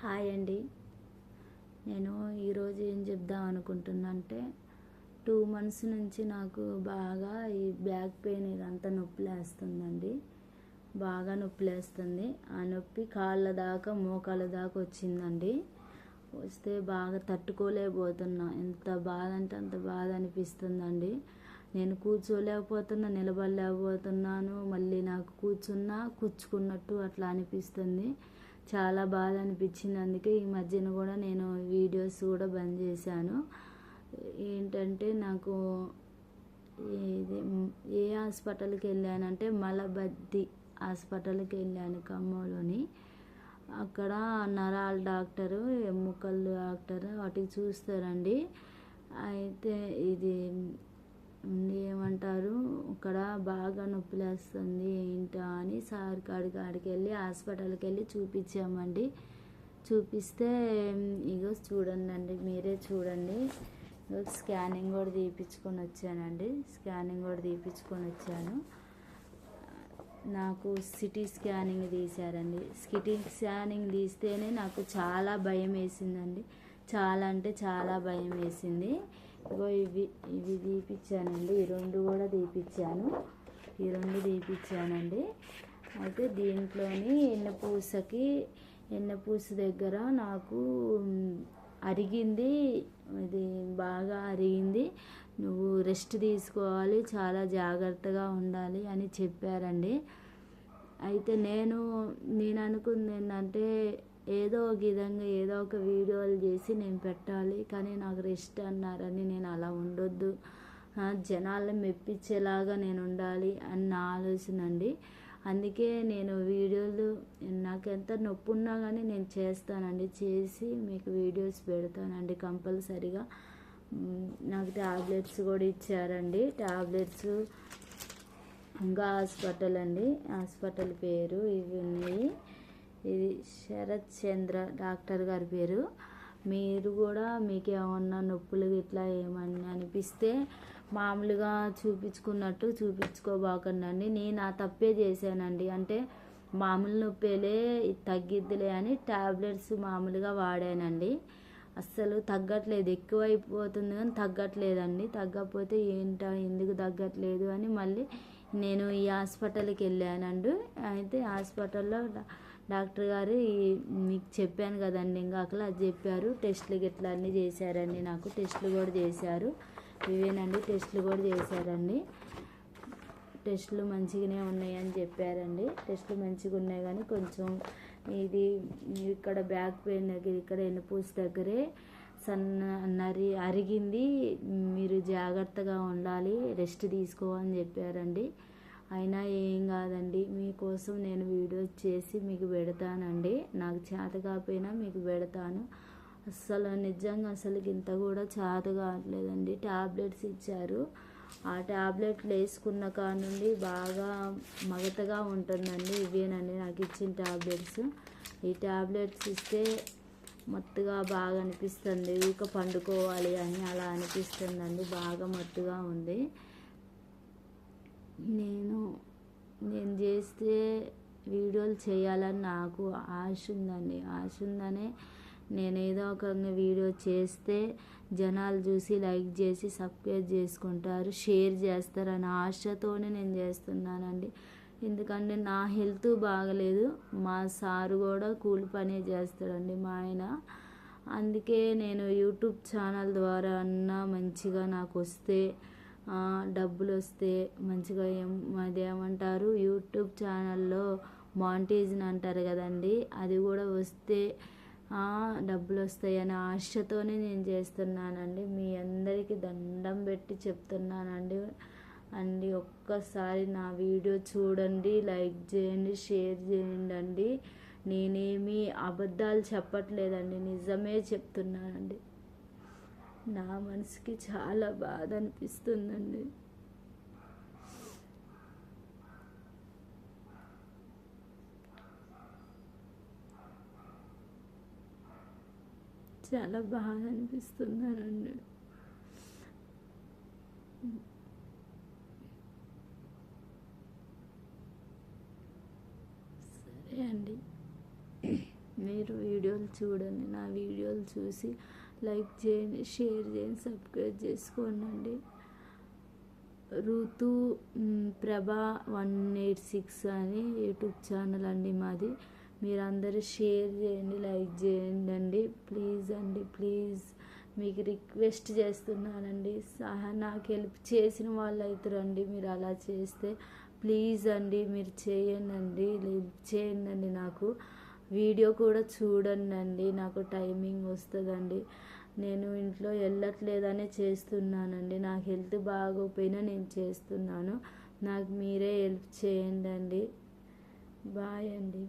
Hi అండి. నేను ఈరోజు ఏం చెప్దాం అనుకుంటున్నా అంటే టూ మంత్స్ నుంచి నాకు బాగా ఈ బ్యాక్ పెయిన్ ఇదంతా నొప్పి లేస్తుందండి బాగా నొప్పి లేస్తుంది ఆ నొప్పి కాళ్ళ దాకా మోకాళ్ళ దాకా వచ్చిందండి. వస్తే బాగా తట్టుకోలేకపోతున్నా. ఎంత బాధ అంటే అంత బాధ అనిపిస్తుందండి. నేను కూర్చోలేకపోతున్నా నిలబడలేకపోతున్నాను. మళ్ళీ నాకు కూర్చున్నా కూర్చుకున్నట్టు అట్లా అనిపిస్తుంది. చాలా బాధ అనిపించింది అందుకే ఈ మధ్యన కూడా నేను వీడియోస్ కూడా బంద్ చేశాను. ఏంటంటే నాకు ఇది ఏ హాస్పిటల్కి వెళ్ళానంటే మలబద్ది హాస్పిటల్కి వెళ్ళాను ఖమ్మంలోని. అక్కడ నరాల డాక్టరు ఎముకల డాక్టర్ వాటికి చూస్తారండి. అయితే ఇది ఉంది ఏమంటారు? ఇక్కడ బాగా నొప్పి లేస్తుంది ఏంటా? అని సార్ కాడికి ఆడికి వెళ్ళి హాస్పిటల్కి వెళ్ళి చూపించామండి చూపిస్తే ఇగో చూడండి అండి మీరే చూడండి. స్కానింగ్ కూడా తీపించుకొని వచ్చానండి. స్కానింగ్ కూడా తీపించుకొని వచ్చాను. నాకు సిటీ స్కానింగ్ తీశారండి. సిటీ స్కానింగ్ తీస్తేనే నాకు చాలా భయం వేసిందండి. చాలా అంటే చాలా భయం వేసింది. ఇగో ఇవి ఇవి తీపిచ్చానండి. ఈ రెండు కూడా తీపిచ్చాను. ఈ రెండు తీపిచ్చానండి. అయితే దీంట్లోని ఎన్నపూసకి ఎన్నపూస దగ్గర నాకు అరిగింది. ఇది బాగా అరిగింది. నువ్వు రెస్ట్ తీసుకోవాలి చాలా జాగ్రత్తగా ఉండాలి అని చెప్పారండి. అయితే నేను నేను అనుకుంది ఏంటంటే ఏదో ఒక విధంగా ఏదో ఒక వీడియోలు చేసి నేను పెట్టాలి. కానీ నాకు రెస్ట్ అన్నారని నేను అలా ఉండొద్దు. జనాలను మెప్పించేలాగా నేను ఉండాలి అని నా ఆలోచన అండి. అందుకే నేను వీడియోలు నాకు ఎంత నొప్పి ఉన్నా కానీ నేను చేస్తానండి. చేసి మీకు వీడియోస్ పెడతానండి కంపల్సరిగా. నాకు ట్యాబ్లెట్స్ కూడా ఇచ్చారండి. ట్యాబ్లెట్స్ ఇంకా హాస్పిటల్ అండి. హాస్పిటల్ పేరు ఇవి ఉన్నాయి. ఇది శరత్ చంద్ర డాక్టర్ గారి పేరు. మీరు కూడా మీకు ఏమన్నా నొప్పులు ఇట్లా ఏమన్నా అనిపిస్తే మామూలుగా చూపించుకున్నట్టు చూపించుకోబాకండి నేను ఆ తప్పే చేశానండి. అంటే మామూలు నొప్పేలే తగ్గిద్దిలే అని ట్యాబ్లెట్స్ మామూలుగా వాడానండి. అస్సలు తగ్గట్లేదు. ఎక్కువైపోతుంది కానీ తగ్గట్లేదండి. తగ్గకపోతే ఏంటో ఎందుకు తగ్గట్లేదు అని మళ్ళీ నేను ఈ హాస్పిటల్కి వెళ్ళానండి. అయితే హాస్పిటల్లో డాక్టర్ గారు మీకు చెప్పాను కదండి ఇంకా అక్కడ అది చెప్పారు. టెస్టులు గిట్లా అన్నీ చేశారండి నాకు. టెస్టులు కూడా చేశారు. ఇవేనండి టెస్టులు కూడా చేశారండి. టెస్టులు మంచిగానే ఉన్నాయని చెప్పారండి. టెస్టులు మంచిగా ఉన్నాయి కానీ కొంచెం ఇది ఇక్కడ బ్యాక్ పెయిన్ దగ్గర ఇక్కడ ఎన్నుపూసి దగ్గరే సన్న నరి అరిగింది. మీరు జాగ్రత్తగా ఉండాలి రెస్ట్ తీసుకో అని చెప్పారండి. అయినా ఏం కాదండి. మీకోసం నేను వీడియో చేసి మీకు పెడతానండి. నాకు చేత కాకపోయినా మీకు పెడతాను. అస్సలు నిజంగా అసలు ఇంత కూడా చేత కావట్లేదండి. ట్యాబ్లెట్స్ ఇచ్చారు. ఆ ట్యాబ్లెట్లు వేసుకున్న కాడ నుండి బాగా మగతగా ఉంటుందండి. ఇవేనండి నాకు ఇచ్చిన ట్యాబ్లెట్స్ ఈ ట్యాబ్లెట్స్ ఇస్తే మత్తుగా బాగా అనిపిస్తుంది. ఇక పండుకోవాలి అని అలా అనిపిస్తుందండి. బాగా మత్తుగా ఉంది. నేను నేను చేస్తే వీడియోలు చేయాలని నాకు ఆశ ఉందండి. ఆశ ఉందనే నేను ఏదో ఒక వీడియో చేస్తే జనాలు చూసి లైక్ చేసి సబ్స్క్రైబ్ చేసుకుంటారు షేర్ చేస్తారని ఆశతోనే నేను చేస్తున్నానండి. ఎందుకంటే నా హెల్త్ బాగలేదు మా సారు కూడా కూలి పనే చేస్తాడండి మా ఆయన. అందుకే నేను యూట్యూబ్ ఛానల్ ద్వారా అన్నా మంచిగా నాకు వస్తే డబ్బులు వస్తే మంచిగా ఏం అదేమంటారు యూట్యూబ్ ఛానల్లో మాంటేజ్ని అంటారు కదండి. అది కూడా వస్తే డబ్బులు వస్తాయని ఆశతోనే నేను చేస్తున్నానండి. మీ అందరికీ దండం పెట్టి చెప్తున్నానండి. అండి ఒక్కసారి నా వీడియో చూడండి లైక్ చేయండి షేర్ చేయండి అండి. నేనేమి అబద్ధాలు చెప్పట్లేదండి. నిజమే చెప్తున్నానండి. నా మనసుకి చాలా బాధ అనిపిస్తుందండి. చాలా బాధ అనిపిస్తున్నానండి సరే అండి. మీరు వీడియోలు చూడండి. నా వీడియోలు చూసి లైక్ చేయండి షేర్ చేయండి సబ్స్క్రైబ్ చేసుకోండి Ruthu Prabha one eight six అని యూట్యూబ్ ఛానల్ అండి మాది. మీరందరూ షేర్ చేయండి లైక్ చేయండి అండి ప్లీజ్ అండి ప్లీజ్. మీకు రిక్వెస్ట్ చేస్తున్నానండి. సహా నాకు హెల్ప్ చేసిన వాళ్ళు అవుతారండి మీరు అలా చేస్తే. ప్లీజ్ అండి మీరు చేయండి అండి హెల్ప్ చేయండి అండి నాకు. వీడియో కూడా చూడండి నాకు టైమింగ్ వస్తుందండి. నేను ఇంట్లో వెళ్ళట్లేదనే చేస్తున్నానండి. నాకు హెల్త్ బాగోపోయినా నేను చేస్తున్నాను. నాకు మీరే హెల్ప్ చేయండి అండి బాయ్ అండి.